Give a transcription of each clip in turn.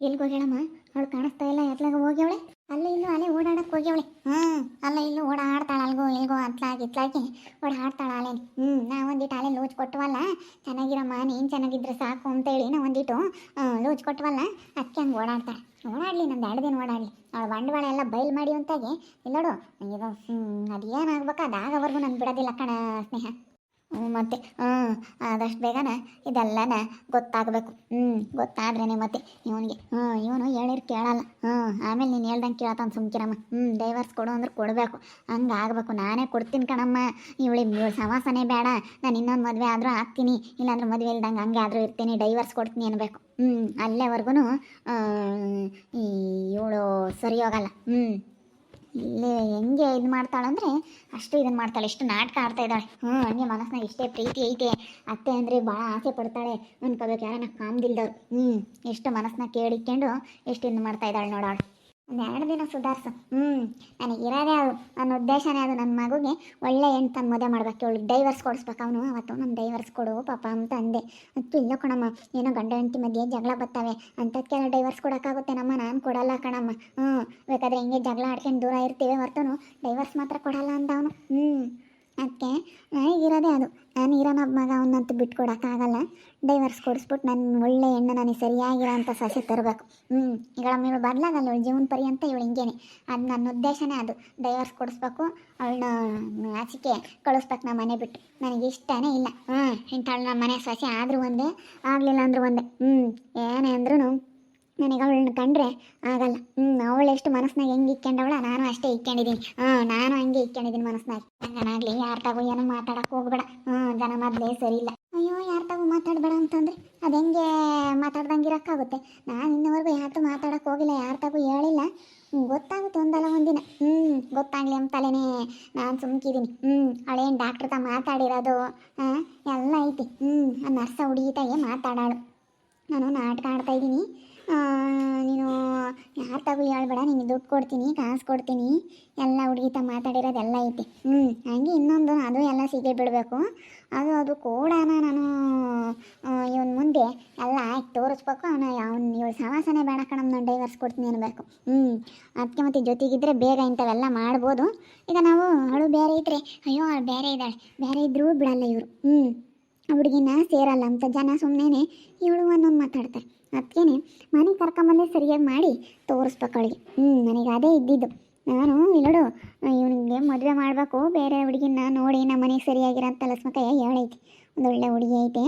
ಎಲ್ಲಿಗೆ ಹೋಗ್ಯಾಳಮ್ಮ? ಅವಳು ಕಾಣಿಸ್ತಾ ಇಲ್ಲ ಎತ್ಲಾಗ ಹೋಗ್ಯವಳೆ? ಅಲ್ಲ ಇಲ್ಲೂ ಅಲ್ಲೇ ಓಡಾಡಕ್ಕೆ ಹೋಗ್ಯವಳೆ. ಹ್ಞೂ ಅಲ್ಲ ಇಲ್ಲೂ ಓಡಾಡ್ತಾಳ ಅಲ್ಗೋ ಎಲ್ಗೋ ಅತ್ಲಾಗಿ ಇತ್ಲಾಗಿ ಓಡಾಡ್ತಾಳೆ ಅಲ್ಲೇ ಹ್ಞೂ ನಾ ಒಂದಿಟ್ಟು ಅಲ್ಲೇ ಲೂಜ್ ಕೊಟ್ಟವಲ್ಲ ಚೆನ್ನಾಗಿರಮ್ಮ, ನೀನು ಚೆನ್ನಾಗಿದ್ರೆ ಸಾಕು ಅಂತೇಳಿ ನಾ ಒಂದಿಟ್ಟು ಲೂಜ್ ಕೊಟ್ಟವಲ್ಲ ಅದಕ್ಕೆ ಹಂಗೆ ಓಡಾಡ್ತಾಳೆ. ಓಡಾಡಲಿ, ನಂದು ಎರಡು ದಿನ ಓಡಾಡಲಿ. ಅವಳು ಬಂಡವಾಳ ಎಲ್ಲ ಬಯಲು ಮಾಡಿ ಅಂತಾಗಿ ಇಲ್ಲೋಡು ಇದು ಅದು ಏನಾಗ್ಬೇಕು ಅದಾಗವರೆಗೂ ನಾನು ಬಿಡೋದಿಲ್ಲ ಕಣ ಸ್ನೇಹ. ಮತ್ತೆ ಹ್ಞೂ ಆದಷ್ಟು ಬೇಗನ ಇದೆಲ್ಲನ ಗೊತ್ತಾಗಬೇಕು. ಹ್ಞೂ ಗೊತ್ತಾದ್ರೇ ಮತ್ತೆ ಇವನಿಗೆ ಹ್ಞೂ ಇವನು ಹೇಳಿರ್ ಕೇಳಲ್ಲ. ಹ್ಞೂ ಆಮೇಲೆ ನೀನು ಹೇಳ್ದಂಗೆ ಕೇಳ್ತಾನೆ ಸುಮ್ಕಿರಮ್ಮ. ಹ್ಞೂ ಡೈವರ್ಸ್ ಕೊಡು ಅಂದ್ರೆ ಕೊಡಬೇಕು. ಹಂಗೆ ಆಗಬೇಕು. ನಾನೇ ಕೊಡ್ತೀನಿ ಕಣಮ್ಮ. ಇವಳಿ ಇವಳು ಸಮಾಸನೇ ಬೇಡ. ನಾನು ಇನ್ನೊಂದು ಮದುವೆ ಆದರೂ ಆಗ್ತೀನಿ. ಇಲ್ಲಾಂದ್ರೆ ಮದುವೆ ಇಲ್ದಂಗೆ ಹಂಗೆ ಆದರೂ ಇರ್ತೀನಿ. ಡೈವರ್ಸ್ ಕೊಡ್ತೀನಿ ಅನ್ಬೇಕು. ಹ್ಞೂ ಅಲ್ಲೇವರೆಗೂ ಈ, ಇವಳು ಸರಿ ಹೋಗಲ್ಲ. ಹ್ಞೂ ಇಲ್ಲಿ ಹೆಂಗೆ ಇದು ಮಾಡ್ತಾಳಂದ್ರೆ ಅಷ್ಟು ಇದನ್ನ ಮಾಡ್ತಾಳೆ, ಎಷ್ಟು ನಾಟಕ ಆಡ್ತಾ ಇದ್ದಾಳೆ. ಹ್ಞೂ ಹಂಗೆ ಮನಸ್ಸಿನಾಗ ಇಷ್ಟೇ ಪ್ರೀತಿ ಐತೆ. ಅತ್ತೆ ಅಂದರೆ ಭಾಳ ಆಸೆ ಪಡ್ತಾಳೆ. ಅನ್ಕೋಬೇಕು ಯಾರನ್ನ ಕಾಮ್ದಿಲ್ದವ್ರು. ಹ್ಞೂ ಎಷ್ಟು ಮನಸ್ಸನ್ನ ಕೇಳಿಕೊಂಡು ಎಷ್ಟು ಇದು ಮಾಡ್ತಾ ಇದ್ದಾಳೆ ನೋಡಾಳು ಒಂದು ಎರಡು ದಿನ ಸುಧಾರಿಸು. ಹ್ಞೂ ನನಗೆ ಇರೋದೇ ಅದು. ನನ್ನ ಉದ್ದೇಶನೇ ಅದು. ನನ್ನ ಮಗುಗೆ ಒಳ್ಳೆ ಹೆಣ್ಣು ತಂದು ಮದುವೆ ಮಾಡ್ಬೇಕು. ಅವಳು ಡೈವರ್ಸ್ ಕೊಡಿಸ್ಬೇಕು ಅವನು. ಅವತ್ತು ನನ್ನ ಡೈವರ್ಸ್ ಕೊಡು, ಪಾಪ ಅಂತ ಅಂದೆ. ಅತ್ತು ಇಲ್ಲ ಕಣಮ್ಮ. ಏನೋ ಗಂಡ ಹೆಂಡತಿ ಮಧ್ಯೆ ಜಗಳ ಬರ್ತವೆ. ಅಂಥದ್ಕೆಲ್ಲ ಡೈವರ್ಸ್ ಕೊಡೋಕ್ಕಾಗುತ್ತೆ ನಮ್ಮ ನಾನು ಕೊಡಲ್ಲ ಕಣಮ್ಮ. ಹ್ಞೂ ಬೇಕಾದ್ರೆ ಹಿಂಗೆ ಜಗಳ ಆಡ್ಕೊಂಡು ದೂರ ಇರ್ತೀವಿ ಹೊರ್ತನು. ಡೈವರ್ಸ್ ಮಾತ್ರ ಕೊಡಲ್ಲ ಅಂತ ಅವನು. ಹ್ಞೂ ಅದಕ್ಕೆ ಇರೋದೆ ಅದು. ನಾನು ಇರೋನ ಮಗ, ಅವನಂತೂ ಬಿಟ್ಕೊಡೋಕ್ಕಾಗಲ್ಲ. ಡೈವರ್ಸ್ ಕೊಡಿಸ್ಬಿಟ್ಟು ನನ್ನ ಒಳ್ಳೆ ಹೆಣ್ಣು ನನಗೆ ಸರಿಯಾಗಿರೋ ಅಂಥ ಸೊಸೆ ತರಬೇಕು. ಹ್ಞೂ ಈಗ ಇವಳು ಬದಲಾಗಲ್ಲ ಇವಳು ಜೀವನ ಪರ್ಯಂತ ಇವಳು ಹಿಂಗೇನೆ. ಅದು ನನ್ನ ಉದ್ದೇಶನೇ ಅದು. ಡೈವರ್ಸ್ ಕೊಡಿಸ್ಬೇಕು ಅವಳನ್ನ ಆಚೆಗೆ ಕಳಿಸ್ಬೇಕು ನಮ್ಮ ಮನೆ ಬಿಟ್ಟು. ನನಗೆ ಇಷ್ಟನೇ ಇಲ್ಲ. ಹ್ಞೂ ಇಂಥವಳು ನಮ್ಮ ಮನೆ ಸೊಸೆ ಆದರೂ ಒಂದೇ, ಆಗಲಿಲ್ಲ ಅಂದರೂ ಒಂದೇ. ಹ್ಞೂ ಏನೇ ಅಂದ್ರೂ ನನಗೆ ಅವಳನ್ನ ಕಂಡ್ರೆ ಆಗಲ್ಲ. ಹ್ಞೂ ಅವಳು ಎಷ್ಟು ಮನಸ್ನಾಗ ಹೆಂಗೆ ಇಕ್ಕೊಂಡವಳ ನಾನು ಅಷ್ಟೇ ಇಕ್ಕೊಂಡಿದ್ದೀನಿ ಹ್ಞೂ ನಾನು ಹಂಗೆ ಇಕ್ಕೊಂಡಿದ್ದೀನಿ ಮನಸ್ನಾಗ ಹಂಗನಾಗ್ಲಿ ಯಾರ ತಗೋ ಏನೋ ಮಾತಾಡಕ್ಕೆ ಹೋಗ್ಬೇಡ. ಹ್ಞೂ ಜನ ಮೊದಲೇ ಸರಿ ಇಲ್ಲ. ಅಯ್ಯೋ, ಯಾರ ತಗೋ ಮಾತಾಡಬೇಡ ಅಂತಂದ್ರೆ ಅದು ಹೆಂಗೆ ಮಾತಾಡ್ದಂಗೆ ಇರೋಕ್ಕಾಗುತ್ತೆ? ನಾನು ಇನ್ನವರೆಗೂ ಯಾರ್ತು ಮಾತಾಡಕ್ಕೆ ಹೋಗಿಲ್ಲ, ಯಾರ ತಗೋ ಹೇಳಿಲ್ಲ. ಗೊತ್ತಾಗುತ್ತೆ ಒಂದಲ್ಲ ಒಂದಿನ. ಹ್ಞೂ ಗೊತ್ತಾಗಲಿ ಅಂತಲೇ ನಾನು ಸುಮ್ಕಿದ್ದೀನಿ ಹ್ಞೂ ಅವಳೇನು ಡಾಕ್ಟ್ರ್ ತ ಮಾತಾಡಿರೋದು, ಹಾಂ, ಎಲ್ಲ ಐತಿ. ಹ್ಞೂ ಆ ನರ್ಸ ಹುಡುಗಿತಾಗೆ ಮಾತಾಡಾಳು. ನಾನು ನಾಟಕ ಆಡ್ತಾ ಇದ್ದೀನಿ. ನೀನು ಯಾರು ತಗೋ ಹೇಳ್ಬೇಡ ನಿನಗೆ ದುಡ್ಡು ಕೊಡ್ತೀನಿ, ಕಾಸು ಕೊಡ್ತೀನಿ, ಎಲ್ಲ ಹುಡುಗಿತ ಮಾತಾಡಿರೋದೆಲ್ಲ ಐತಿ. ಹ್ಞೂ ಹಂಗೆ ಇನ್ನೊಂದು, ಅದು ಎಲ್ಲ ಸಿಗೇ ಬಿಡಬೇಕು. ಅದು ಅದು ಕೂಡ ನಾನು ಇವನ್ ಮುಂದೆ ಎಲ್ಲ ಆಯ್ತು, ತೋರಿಸ್ಬೇಕು. ಅವನ, ಅವ್ನು ಇವಳು ಸಮಾಸನೆ ಬೇಡ ಕಣಮ್ ನಾನು ಡೈವರ್ಸ್ ಕೊಡ್ತೀನಿ ಅನ್ಬೇಕು. ಹ್ಞೂ ಅದಕ್ಕೆ ಮತ್ತೆ ಜೊತೆಗಿದ್ರೆ ಬೇಗ ಇಂಥವೆಲ್ಲ ಮಾಡ್ಬೋದು. ಈಗ ನಾವು, ಅವಳು ಬೇರೆ ಇದ್ರೆ, ಅಯ್ಯೋ ಬೇರೆ ಇದ್ದಾಳೆ, ಬೇರೆ ಇದ್ರೂ ಬಿಡಲ್ಲ ಇವರು. ಹ್ಞೂ ಹುಡುಗಿನ ಸೇರಲ್ಲ ಅಂತ ಜನ ಸುಮ್ಮನೆ ಇವಳು ಒಂದೊಂದು ಮಾತಾಡ್ತಾರೆ. ಅದಕ್ಕೇನೆ ಮನೆಗೆ ಕರ್ಕೊಂಬಂದೆ ಸರಿಯಾಗಿ ಮಾಡಿ ತೋರಿಸ್ಬೇಕು ಅವಳಿಗೆ. ಹ್ಞೂ ನನಗೆ ಅದೇ ಇದ್ದಿದ್ದು. ನಾನು ಇಲ್ಲಡು ಇವನಿಗೆ ಮದುವೆ ಮಾಡಬೇಕು, ಬೇರೆ ಹುಡುಗಿನ ನೋಡಿ ನಮ್ಮ ಮನೆಗೆ ಸರಿಯಾಗಿರೋ ಅಂತ ಲಸ್ಮಕಯ್ಯ ಹೇಳೈತಿ. ಒಳ್ಳೆ ಹುಡುಗಿ ಐತೆ.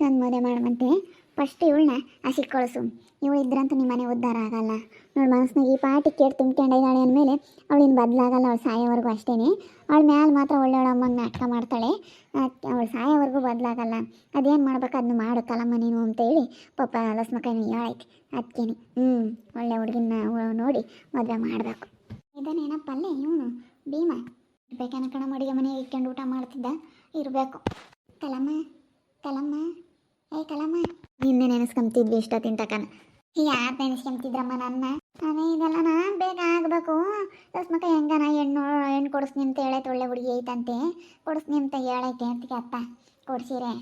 ತಂದು ಮದುವೆ ಮಾಡುವಂತೆ. ಫಸ್ಟ್ ಇವಳನ್ನ ಹಸಿ ಕಳಿಸು. ಇವಳು ಇದ್ರಂತೂ ನಿಮ್ಮ ಮನೆ ಉದ್ಧಾರ ಆಗಲ್ಲ. ನೋಡಿ ಮನಸ್ಸಿನಾಗ ಈ ಪಾಟಿ ಕೇಳಿ ತುಂಬ್ಕೊಂಡಿದ್ದಾಳೆ ಅಂದಮೇಲೆ ಅವಳಿನ ಬದಲಾಗಲ್ಲ, ಅವಳು ಸಾಯೋವರೆಗೂ ಅಷ್ಟೇ ಅವಳ ಮ್ಯಾಲೆ ಮಾತ್ರ ಒಳ್ಳೆಯವಳ ಅಮ್ಮನ ನಾಟಕ ಮಾಡ್ತಾಳೆ. ಅವಳು ಸಾಯೋವರೆಗೂ ಬದಲಾಗಲ್ಲ. ಅದೇನು ಮಾಡ್ಬೇಕು ಅದನ್ನ ಕಲಮ್ಮ ನೀನು ಅಂತೇಳಿ ಪಾಪ ಲಸ್ಮಕೈನ ಹೇಳೈತಿ ಅದಕ್ಕೇನೆ ಹ್ಞೂ ಒಳ್ಳೆ ಹುಡುಗಿನ ನೋಡಿ ಮದುವೆ ಮಾಡಬೇಕು. ಇದನ್ನೇನಪ್ಪಲ್ಲೇ ಇವನು? ಭೀಮ? ಬೇಕೇನ ಕಣ ಅಡುಗೆ ಮನೆಗೆ ಇಟ್ಕೊಂಡು ಊಟ ಮಾಡ್ತಿದ್ದ. ಇರಬೇಕು. ಕಲಮ್ಮ ಕಲಮ್ಮ ನೆನೆಸ್ಕೊಂತಿದ್ವಿ ಇಷ್ಟ ತಿಂತಕನ. ಯಾರು ನೆನೆಸ್ಕೊಂತಿದ್ರಮ್ಮ ನನ್ನ? ಅದೇ ಇದೆಲ್ಲ ನಾ ಬೇಗ ಆಗಬೇಕು ಹೆಂಗ ಹೆಂಗನ ಹೆಣ್ಣು ಹೆಣ್ಣು ಕೊಡಿಸ್ನಿ ಅಂತ ಹೇಳೈತೆ ಒಳ್ಳೆ ಹುಡುಗಿ ಐತಂತೆ. ಕೊಡಿಸ್ನಿ ಅಂತ ಹೇಳೈತೆ ಅಂತ ಅಪ್ಪ ಕೊಡ್ಸಿರೆ.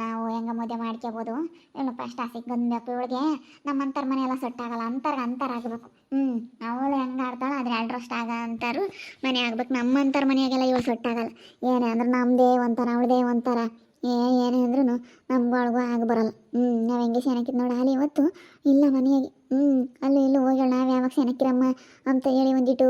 ನಾವು ಹೆಂಗ ಮದುವೆ ಮಾಡ್ಕೋಬೋದು ಇವಳು ಫಸ್ಟ್ ಆಸೆಗೆ ಬಂದ್ಬೇಕು ಇವಳಿಗೆ. ನಮ್ಮ ಅಂತರ ಮನೆ ಎಲ್ಲ ಸೆಟ್ ಆಗಲ್ಲ, ಅಂತರ ಅಂತರ ಆಗಬೇಕು. ಹ್ಞೂ ಅವಳು ಹೆಂಗ ಆಡ್ತಾಳ ಎರಡರಷ್ಟು ಆಗ ಅಂತಾರು ಮನೆ ಆಗ್ಬೇಕು. ನಮ್ಮ ಅಂತರ ಮನೆಯಾಗೆಲ್ಲ ಇವಳು ಸೊಟ್ಟಾಗಲ್ಲ ಏನೇ ಅಂದ್ರೆ ನಮ್ದೇ ಒಂಥರ, ಅವಳದೇ ಒಂಥರ. ಏನೇ ಅಂದ್ರೂ ನಮ್ಗೊಳಗೂ ಆಗ ಬರಲ್ಲ. ಹ್ಞೂ ನಾವು ಹೆಂಗೆ ಸೆನಕಿದ್ ನೋಡಿ ಅಲ್ಲಿ ಇವತ್ತು? ಇಲ್ಲ ಮನೆಯಾಗೆ. ಹ್ಞೂ ಅಲ್ಲಿ ಇಲ್ಲಿ ಹೋಗೋಣ ನಾವು ಯಾವಾಗ ಸೆನಕಿರಮ್ಮ ಅಂತ ಹೇಳಿ ಒಂದಿಟ್ಟು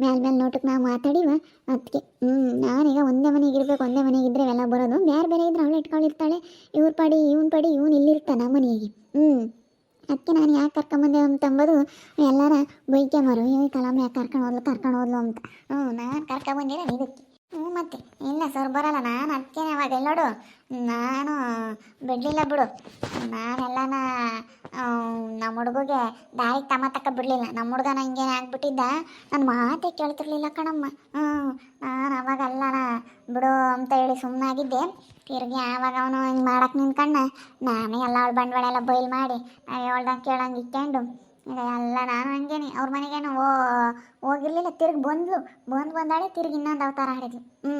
ಮ್ಯಾಲ ಮ್ಯಾಲ ನೋಟಕ್ಕೆ ನಾವು ಮಾತಾಡಿವ ಅದಕ್ಕೆ ಹ್ಞೂ ನಾನೀಗ ಒಂದೇ ಮನೆಗೆ ಇರಬೇಕು, ಒಂದೇ ಮನೆಗೆ ಇದ್ರೆ ಎಲ್ಲ ಬರೋದು. ಬೇರೆ ಬೇರೆ ಇದ್ರೆ ಅವಳು ಇಟ್ಕೊಂಡಿರ್ತಾಳೆ. ಇವ್ರ ಪಾಡಿ, ಇವ್ನ ಪಾಡಿ, ಇವ್ನು ಇಲ್ಲಿರ್ತಾನೆ ನಮ್ಮ ಮನೆಗೆ ಹ್ಞೂ ಅದಕ್ಕೆ ನಾನು ಯಾಕೆ ಕರ್ಕೊಂಬಂದೆ ಅಂತಂಬೋದು ಎಲ್ಲರ ಬೈಕೆ ಇವ್ ಕಲಾಮ ಯಾಕೆ ಕರ್ಕೊಂಡು ಹೋದ್ಲು ಕರ್ಕೊಂಡು ಹೋದ್ಲು ಅಂತ. ಹ್ಞೂ ನಾನು ಕರ್ಕೊಂಬಂದಿರ ಇದಕ್ಕೆ. ಹ್ಞೂ ಮತ್ತೆ, ಇಲ್ಲ ಸರ್, ಬರಲ್ಲ. ನಾನು ಅದಕ್ಕೆ ಅವಾಗ. ನೋಡು, ನಾನು ಬಿಡಲಿಲ್ಲ ಬಿಡು. ನಾನೆಲ್ಲನ ನಮ್ಮ ಹುಡುಗಗೆ ದಾರಿಗೆ ತಮ್ಮ ತಕ್ಕ ಬಿಡಲಿಲ್ಲ. ನಮ್ಮ ಹುಡುಗನ ಹಿಂಗೇನೆ ಆಗ್ಬಿಟ್ಟಿದ್ದ? ನನ್ನ ಮಾತೇ ಕೇಳ್ತಿರ್ಲಿಲ್ಲ ಕಣಮ್ಮ. ಹ್ಞೂ, ನಾನು ಅಲ್ಲ ಬಿಡು ಅಂತ ಹೇಳಿ ಸುಮ್ಮನಾಗಿದ್ದೆ ತಿರುಗಿ ಆವಾಗ ಅವನು ಹಿಂಗೆ ಮಾಡಕ್ಕೆ ನಿಂತ್ಕಣ್ಣ ನಾನೇ ಎಲ್ಲ ಅವಳು ಬಂಡವಾಳ ಎಲ್ಲ ಬೈಲ್ ಮಾಡಿ ನಾವು ಹೇಳ್ದಂಗೆ ಕೇಳಂಗೆ ಇಟ್ಕೊಂಡು ಈಗ ಎಲ್ಲ ನಾನು ಹಂಗೇನೆ. ಅವ್ರ ಮನೆಗೇನು ಓ ಹೋಗಿರ್ಲಿಲ್ಲ, ತಿರ್ಗಿ ಬಂದ್ಲು. ಬಂದು ಬಂದಾಳೆ, ತಿರ್ಗಿ ಇನ್ನೊಂದು ಅವತಾರ ಆಡಿದ್ಲು ಹ್ಞೂ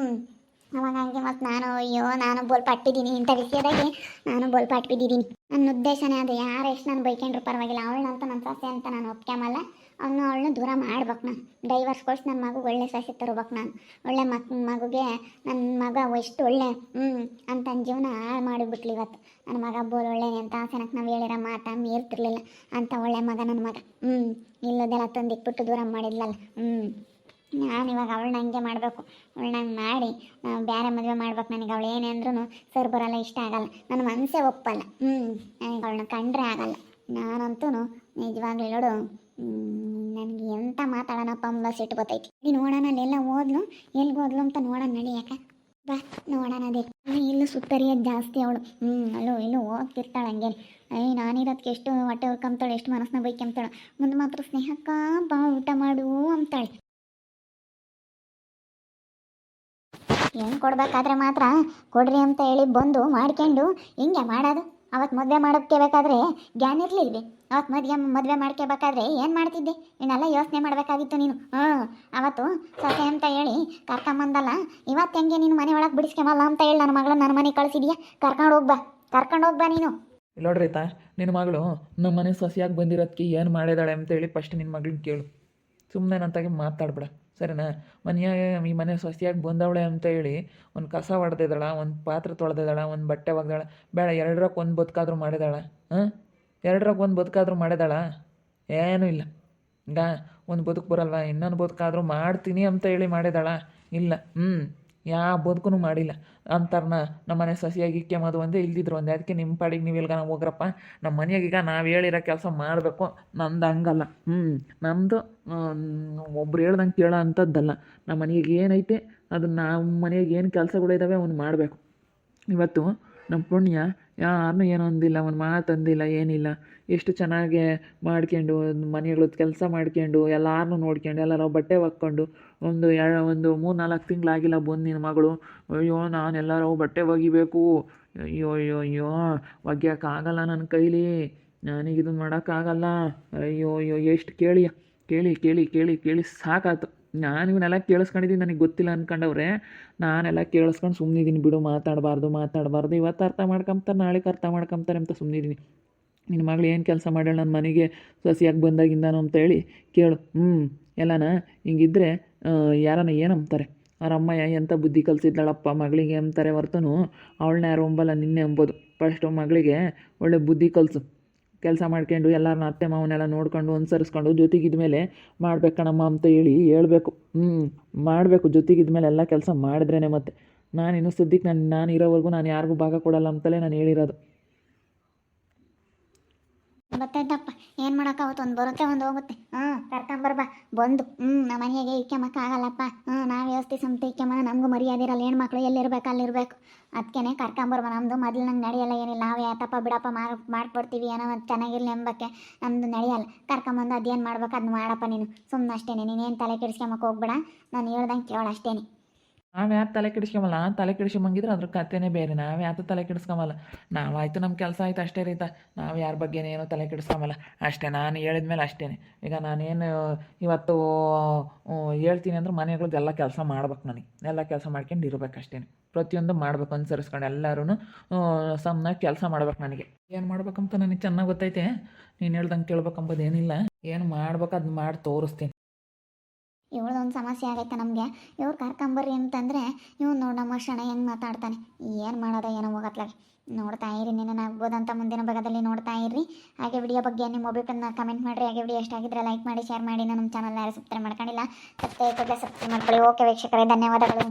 ಅವಾಗ ಹಂಗೆ ಮತ್ತು ನಾನು, ಅಯ್ಯೋ, ನಾನು ಬೋಲ್ ಪಟ್ಟಿದ್ದೀನಿ ಇಂಥ ವಿಷಯದಾಗೆ. ನಾನು ಬೋಲ್ ಪಟ್ಟಿದ್ದೀನಿ ನನ್ನ ಉದ್ದೇಶನೇ ಅದು. ಯಾರು ಎಷ್ಟು ನಾನು ಬೈಕೊಂಡ್ರು ಪರವಾಗಿಲ್ಲ. ಅವಳನ್ನಂತ ನನ್ನ ಸೊಸೆ ಅಂತ ನಾನು ಒಪ್ಕೊಂಬಲ್ಲ ಅವನು ಅವಳನ್ನ ದೂರ ಮಾಡ್ಬೇಕು ನಾನು. ಡೈವರ್ಸ್ ಕೊಟ್ಟು ನನ್ನ ಮಗು ಒಳ್ಳೆ ಸಸಿ ತರ್ಬೇಕು ನಾನು. ಒಳ್ಳೆ ಮಕ್, ಮಗುಗೆ ನನ್ನ ಮಗ ಎಷ್ಟು ಒಳ್ಳೆ ಹ್ಞೂ ಅಂತ ನನ್ನ ಜೀವನ ಹಾಳು ಮಾಡಿಬಿಟ್ಲಿ ಇವತ್ತು. ನನ್ನ ಮಗ ಬೋಲ್ ಒಳ್ಳೆನೆ ಅಂತ ಆಸನಕ್ಕೆ ನಾವು ಹೇಳಿರೋ ಮಾತಾ ಮೀರ್ತಿರ್ಲಿಲ್ಲ ಅಂತ ಒಳ್ಳೆ ಮಗ ನನ್ನ ಮಗ. ಹ್ಞೂ ಇಲ್ಲದೆಲ್ಲ ತಂದಿಟ್ಬಿಟ್ಟು ದೂರ ಮಾಡಿದ್ಲಲ್ಲ. ಹ್ಞೂ ನಾನು ಇವಾಗ ಅವಳನ್ನ ಹಂಗೆ ಮಾಡಬೇಕು. ಅವಳನ್ನ ಮಾಡಿ ಬೇರೆ ಮದುವೆ ಮಾಡ್ಬೇಕು ನನಗೆ ಅವಳು ಏನೇ ಅಂದ್ರೂ ಸರ್ ಬರೋಲ್ಲ, ಇಷ್ಟ ಆಗಲ್ಲ. ನನ್ನ ಮನಸ್ಸೇ ಒಪ್ಪಲ್ಲ. ಹ್ಞೂ ನನಗೆ ಅವಳನ್ನ ಕಂಡ್ರೆ ಆಗಲ್ಲ. ನಾನಂತೂ ನಿಜವಾಗ್ಲೂ ನೋಡು ನನಗೆ ಎಂತ ಮಾತಾಡೋಣಪ್ಪ ಅಂಬ ಸಿಟ್ಟು ಗೊತ್ತೈತಿ ನೀನು ನೋಡೋಣ ಅಲ್ಲೆಲ್ಲ ಓದ್ಲು ಎಲ್ಲಿಗೆ ಹೋದ್ಲು ಅಂತ ನೋಡೋಣ, ನಡಿ ಯಾಕೆ? ಬಾ, ನೋಡೋಣ ಅದೇ. ಇಲ್ಲೂ ಸುತ್ತರಿಯೋದು ಜಾಸ್ತಿ ಅವಳು. ಹ್ಞೂ ಅಲ್ಲೂ, ಇಲ್ಲೂ ಹೋಗ್ತಿರ್ತಾಳೆ ಹಂಗೆ ಅಯ್ಯ ನಾನಿರೋದಕ್ಕೆ ಎಷ್ಟು ಹೊಟ್ಟೆ ಹುರ್ಕೊಂತಾಳೆ ಎಷ್ಟು ಮನಸ್ಸನ್ನ ಬೈಕೊಂತಾಳೆ ಮುಂದೆ ಮಾತ್ರ ಸ್ನೇಹಕ್ಕ ಬಾ, ಊಟ ಮಾಡು ಅಂತಾಳೆ. ಏನು ಕೊಡ್ಬೇಕಾದ್ರೆ ಮಾತ್ರ ಕೊಡ್ರಿ ಅಂತ ಹೇಳಿ ಬಂದು ಮಾಡ್ಕೊಂಡು, ಹಿಂಗೆ ಮಾಡೋದು. ಅವತ್ತು ಮದುವೆ ಮಾಡೋಕ್ಕೆ ಬೇಕಾದ್ರೆ ಜ್ಞಾನ ಇರಲಿಲ್ವಿ ಅವತ್ತು ಮದುವೆ ಮದುವೆ ಮಾಡ್ಕೋಬೇಕಾದ್ರೆ ಏನು ಮಾಡ್ತಿದ್ದೆ? ನೀನೆಲ್ಲ ಯೋಚನೆ ಮಾಡಬೇಕಾಗಿತ್ತು ನೀನು. ಹಾಂ, ಅವತ್ತು ಸೊಸೆ ಅಂತ ಹೇಳಿ ಕರ್ಕೊಂಬಂದಲ್ಲ ಇವತ್ತು ಹೆಂಗೆ ನೀನು ಮನೆ ಒಳಗೆ ಬಿಡಿಸ್ಕೊಂಬಲ್ಲ ಅಂತ ಹೇಳಿ ನನ್ನ ಮಗಳನ್ನ ನನ್ನ ಮನೆಗೆ ಕಳಿಸಿದ್ಯಾ? ಕರ್ಕೊಂಡು ಹೋಗ್ಬಾ ಕರ್ಕೊಂಡು ಹೋಗ್ಬಾ ನೀನು. ನೋಡ್ರಿ ತಾ ನಿನ್ನ ಮಗಳು ನಮ್ಮ ಮನೆ ಸೊಸೆಯಾಗಿ ಬಂದಿರೋದಕ್ಕೆ ಏನು ಮಾಡಿದಾಳೆ ಅಂತೇಳಿ ಫಸ್ಟ್ ನಿನ್ನ ಮಗಳನ್ನ ಕೇಳು. ಸುಮ್ಮನೆ ನಂತಾಗೆ ಮಾತಾಡ್ಬೇಡ. ಸರಿನಾ? ಮನೆಯಾಗ ಈ ಮನೆ ಸೊಸೆಯಾಗಿ ಬಂದವಳೆ ಅಂತ ಹೇಳಿ ಒಂದು ಕಸ ಹೊಡೆದಿದ್ದಾಳ ಒಂದು ಪಾತ್ರೆ ತೊಳೆದಿದ್ದಾಳ, ಒಂದು ಬಟ್ಟೆ ಒಗ್ದಾಳ. ಬೇಡ ಎರಡರಕ್ಕೆ ಒಂದು ಬದುಕಾದ್ರೂ ಮಾಡಿದಾಳ. ಹಾಂ? ಎರಡರಕ್ಕೆ ಒಂದು ಬದುಕಾದ್ರೂ ಮಾಡಿದಾಳ? ಏನೂ ಇಲ್ಲ. ಈಗ ಒಂದು ಬದುಕು ಬರಲ್ವ? ಇನ್ನೊಂದು ಬದುಕಾದ್ರೂ ಮಾಡ್ತೀನಿ ಅಂತ ಹೇಳಿ ಮಾಡಿದಾಳ. ಇಲ್ಲ. ಹ್ಞೂ ಯಾವ ಬದುಕು ಮಾಡಿಲ್ಲ. ಅಂತಾರನ ನಮ್ಮ ಮನೆ ಸಸಿಯಾಗಿ ಇಕ್ಕೆ ಮದು ಒಂದೇ ಇಲ್ದಿದ್ರು ಒಂದೇ. ಅದಕ್ಕೆ ನಿಮ್ಮ ಪಾಡಿಗೆ ನೀವು ಎಲ್ಗಾನ ಹೋಗ್ರಪ್ಪ. ನಮ್ಮ ಮನೆಯಾಗ ಈಗ ನಾವು ಹೇಳಿರೋ ಕೆಲಸ ಮಾಡಬೇಕು. ನಂದು ಹಂಗಲ್ಲ. ಹ್ಞೂ ನಮ್ಮದು ಒಬ್ರು ಹೇಳ್ದಂಗೆ ಕೇಳೋ ಅಂಥದ್ದಲ್ಲ ನಮ್ಮ ಮನೆಗೆ ಏನೈತೆ ಅದು ನಮ್ಮ ಮನೆಯಾಗ ಏನು ಕೆಲಸಗಳಿದ್ದಾವೆ ಅವ್ನು ಮಾಡಬೇಕು. ಇವತ್ತು ನಮ್ಮ ಪುಣ್ಯ ಯಾರನ್ನೂ ಏನೂ ಅಂದಿಲ್ಲ ಒಂದು ಮಾತು ಅಂದಿಲ್ಲ, ಏನಿಲ್ಲ. ಎಷ್ಟು ಚೆನ್ನಾಗಿ ಮಾಡ್ಕೊಂಡು ಮನೆಗಳದ್ದು ಕೆಲಸ ಮಾಡ್ಕೊಂಡು ಎಲ್ಲಾರನ್ನೂ ನೋಡ್ಕೊಂಡು, ಎಲ್ಲರ ಬಟ್ಟೆ ಒಕ್ಕೊಂಡು, ಒಂದು ಎರಡು, ಒಂದು ಮೂರು, ನಾಲ್ಕು ತಿಂಗಳಾಗಿಲ್ಲ ಬಂದು ನಿನ್ನ ಮಗಳು. ಅಯ್ಯೋ, ನಾನು ಎಲ್ಲರೂ ಬಟ್ಟೆ ಒಗಿಬೇಕು. ಅಯ್ಯೋ ಅಯ್ಯೋ ಅಯ್ಯೋ ಒಗ್ಯೋಕ್ಕಾಗಲ್ಲ ನನ್ನ ಕೈಲಿ. ನನಗೆ ಇದನ್ನು ಮಾಡೋಕ್ಕಾಗಲ್ಲ ಅಯ್ಯೋ ಅಯ್ಯೋ, ಎಷ್ಟು ಕೇಳಿ ಕೇಳಿ ಕೇಳಿ ಕೇಳಿ ಕೇಳಿ ಸಾಕಾಯ್ತು ನಾನು ಇವನ್ನೆಲ್ಲ ಕೇಳಿಸ್ಕೊಂಡಿದ್ದೀನಿ, ನನಗೆ ಗೊತ್ತಿಲ್ಲ ಅಂದ್ಕೊಂಡವ್ರೆ ನಾನೆಲ್ಲ ಕೇಳಿಸ್ಕೊಂಡು ಸುಮ್ಮನಿದ್ದೀನಿ ಬಿಡು, ಮಾತಾಡಬಾರ್ದು ಮಾತಾಡಬಾರ್ದು. ಇವತ್ತು ಅರ್ಥ ಮಾಡ್ಕೊಂತಾರೆ ನಾಳೆಗೆ ಅರ್ಥ ಮಾಡ್ಕೊಂತಾರೆ ಅಂತ ಸುಮ್ಮನಿದ್ದೀನಿ ನಿನ್ನ ಮಗಳು ಏನು ಕೆಲಸ ಮಾಡ್ಯಾಳ ನನ್ನ ಮನೆಗೆ, ಸಸಿಯಾಗಿ ಬಂದಾಗಿಂದಾನು ಅಂತೇಳಿ ಕೇಳು. ಹ್ಞೂ ಎಲ್ಲನ ಹಿಂಗಿದ್ರೆ ಯಾರನ್ನ ಅಂಬ್ತಾರೆ? ಅವ್ರ ಅಮ್ಮ ಎಂಥ ಬುದ್ಧಿ ಕಲಿಸಿದ್ದಾಳಪ್ಪ ಮಗಳಿಗೆ ಅಂತಾರೆ ಹೊರ್ತನು ಅವಳನ್ನ ಯಾರು ಅಂಬಲ್ಲ, ನಿನ್ನೆ ಅಂಬೋದು. ಫಸ್ಟು ಮಗಳಿಗೆ ಒಳ್ಳೆ ಬುದ್ಧಿ ಕಲಿಸು. ಕೆಲಸ ಮಾಡ್ಕೊಂಡು ಎಲ್ಲರನ್ನ ಅತ್ತೆ ಮಾವನ್ನೆಲ್ಲ ನೋಡ್ಕೊಂಡು ಅನುಸರಿಸ್ಕೊಂಡು ಜೊತೆಗಿದ ಮೇಲೆ ಮಾಡ್ಬೇಕಣಮ್ಮ ಅಂತ ಹೇಳಿ ಹೇಳಬೇಕು. ಹ್ಞೂ ಮಾಡಬೇಕು ಜೊತೆಗಿದ ಮೇಲೆ ಎಲ್ಲ ಕೆಲಸ ಮಾಡಿದ್ರೇ ಮತ್ತೆ. ನಾನು ಇನ್ನೂ ನಾನು ನಾನು ಇರೋವರೆಗೂ ನಾನು ಯಾರಿಗೂ ಭಾಗ ಕೊಡಲ್ಲ ಅಂತಲೇ ನಾನು ಹೇಳಿರೋದು. ಗೊತ್ತಾಯ್ತಪ್ಪ, ಏನು ಮಾಡೋಕ್ಕಾಗುತ್ತೆ ಒಂದು ಬರುತ್ತೆ ಒಂದು ಹೋಗುತ್ತೆ. ಹ್ಞೂ ಕರ್ಕೊಂಬರ್ಬಾ ಬಂದು ಹ್ಞೂ ನಮ್ಮ ಮನೆಗೆ ಇಕ್ಕಮಕ್ಕಾಗಲ್ಲಪ್ಪ ಹ್ಞೂ ನಾವು ವ್ಯವಸ್ಥೆ ಸಂತೆ ಇಕ್ಕಮ್ಮ ನಮಗೂ ಮರ್ಯಾದೆ ಇರಲ್ಲ ಹೆಣ್ಮಕ್ಳು ಎಲ್ಲಿರ್ಬೇಕು ಅಲ್ಲಿರ್ಬೇಕು. ಅದಕ್ಕೇ ಕರ್ಕೊಂಬರ್ಬ ನಮ್ಮದು ಮೊದಲು ನಂಗೆ ನಡೆಯಲ್ಲ ಏನಿಲ್ಲ, ನಾವು ಯಾತಪ್ಪ ಬಿಡಪ್ಪ, ಮಾರ್, ಮಾಡ್ಕೊಡ್ತೀವಿ, ಏನೋ ಒಂದು ಚೆನ್ನಾಗಿರ್ಲಿ ಎಂಬಕ್ಕೆ. ನಮ್ಮದು ನಡೆಯಲ್ಲ. ಕರ್ಕೊಂಬಂದು ಅದೇನು ಮಾಡ್ಬೇಕು ಅದನ್ನ ಮಾಡಪ್ಪ ನೀನು. ಸುಮ್ಮನೆ ಅಷ್ಟೇ ನೀನೇನು ತಲೆ ಕೆಡಿಸ್ಕೊಂಬಕ್ಕೆ ಹೋಗ್ಬೇಡ. ನಾನು ಹೇಳ್ದಂಗೆ ಕೇಳೋ ಅಷ್ಟೇ ನಾವು ಯಾರು ತಲೆ ಕೆಡಿಸ್ಕೊಂಬಲ್ಲ ತಲೆ ಕೆಡಿಸ್ಕೊಂಬಂಗಿದ್ರೆ ಅದ್ರ ಕಥೆನೇ ಬೇರೆ. ನಾವು ಯಾತು ತಲೆ ಕೆಡಿಸ್ಕೊಂಬಲ್ಲ? ನಾವಾಯ್ತು ನಮ್ಮ ಕೆಲಸ ಆಯ್ತು ಅಷ್ಟೇ ರೀತ ನಾವು ಯಾರ ಬಗ್ಗೆನೇ ಏನೋ ತಲೆ ಕೆಡಿಸ್ಕೊಂಬಲ್ಲ. ಅಷ್ಟೇ, ನಾನು ಹೇಳಿದ ಮೇಲೆ ಅಷ್ಟೇ ಈಗ ನಾನೇನು ಇವತ್ತು ಹೇಳ್ತೀನಿ ಅಂದ್ರೆ ಮನೆಗಳದ್ದು ಎಲ್ಲ ಕೆಲಸ ಮಾಡ್ಬೇಕು ನನಗೆ. ಎಲ್ಲ ಕೆಲಸ ಮಾಡ್ಕೊಂಡು ಇರ್ಬೇಕು ಅಷ್ಟೇ ಪ್ರತಿಯೊಂದು ಮಾಡ್ಬೇಕು ಅನುಸರಿಸ್ಕೊಂಡು ಎಲ್ಲರೂ ಸಮನಾಗಿ ಕೆಲಸ ಮಾಡ್ಬೇಕು ನನಗೆ. ಏನು ಮಾಡ್ಬೇಕಂತ ನನಗೆ ಚೆನ್ನಾಗಿ ಗೊತ್ತೈತೆ. ನೀನು ಹೇಳ್ದಂಗೆ ಕೇಳ್ಬೇಕಂಬುದು ಏನಿಲ್ಲ. ಏನು ಮಾಡ್ಬೇಕು ಅದನ್ನ ಮಾಡಿ ತೋರಿಸ್ತೀನಿ. ಇವಳದೊಂದು ಸಮಸ್ಯೆ ಆಗೈತೆ ನಮಗೆ. ಇವ್ರು ಕರ್ಕೊಂಬರ್ರಿ ಅಂತಂದರೆ ಇವ್ನು ನೋಡಿ ನಮ್ಮ ಶಣ ಹೆಂಗೆ ಮಾತಾಡ್ತಾನೆ. ಏನು ಮಾಡೋದ ಏನೋ ಹೋಗತ್ಲಾಗೆ. ನೋಡ್ತಾ ಇರಿ ಆಗ್ಬೋದಂತ ಮುಂದಿನ ಭಾಗದಲ್ಲಿ ನೋಡ್ತಾ ಇರ್ರಿ. ಹಾಗೆ ವಿಡಿಯೋ ಬಗ್ಗೆ ನಿಮ್ಮ ಅಭಿಪ್ರಾಯನ ಕಮೆಂಟ್ ಮಾಡಿರಿ. ಹಾಗೆ ವಿಡಿಯೋ ಎಷ್ಟು ಆಗಿದ್ರೆ ಲೈಕ್ ಮಾಡಿ ಶೇರ್ ಮಾಡಿ. ನಮ್ಮ ಚಾನಲ್ ಯಾರು ಸಬ್ಸ್ಕ್ರೈಬ್ ಮಾಡ್ಕೊಂಡಿಲ್ಲ, ಸಬ್ಸ್ಕ್ರೈಬ್ ಮಾಡ್ಕೊಳ್ಳಿ. ಓಕೆ ವೀಕ್ಷಕರೇ, ಧನ್ಯವಾದಗಳು.